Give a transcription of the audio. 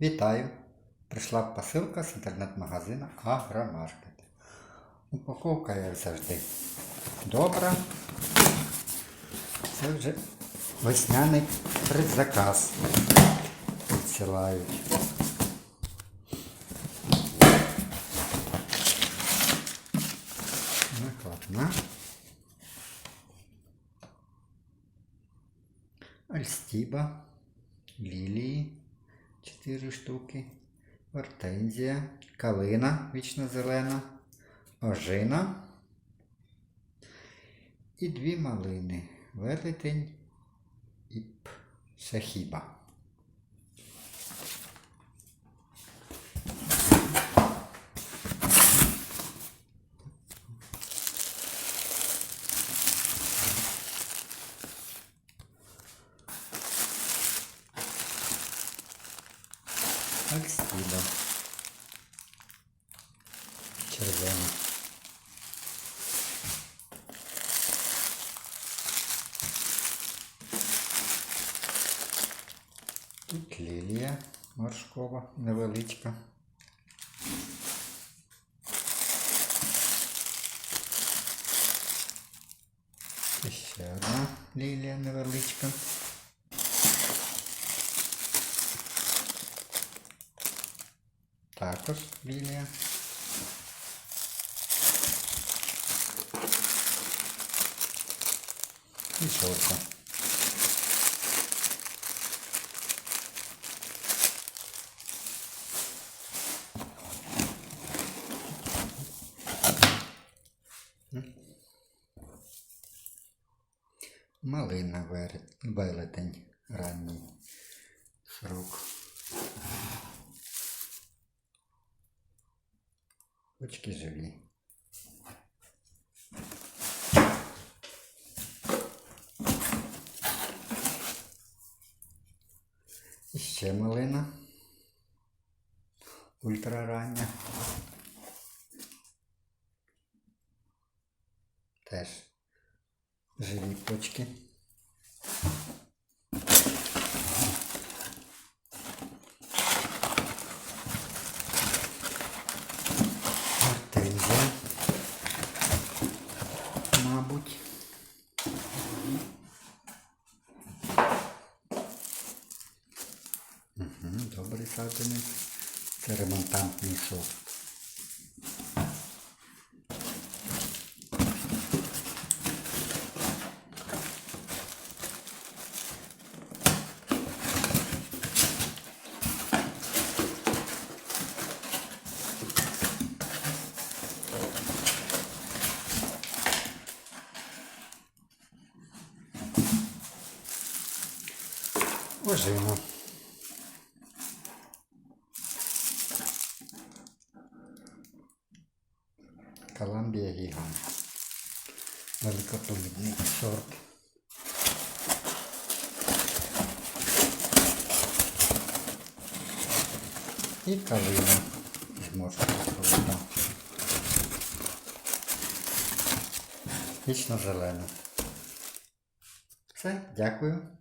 Вітаю! Прийшла посилка з інтернет-магазину Агромаркет. Упаковка, як завжди, добра. Це вже весняний предзаказ. Відсилають. Накладна. Альстіба, лілії 4 штуки, гортензія, калина вічно зелена, ожина і дві малини. Велетень і пшехіба. Альстіба. Червона. Тут лілія моршкова невеличка. І ще одна лілія невеличка. Також лілія. І жовта. Малина велетень ранній срок. Очки живі. Ще малина. Ультрарання. Теж живі почки. Добрий садинець. Це ремонтантний сорт. Коламбія гігант. Великоплідний сорт. І калина з морського Вічно зелена. Все, дякую.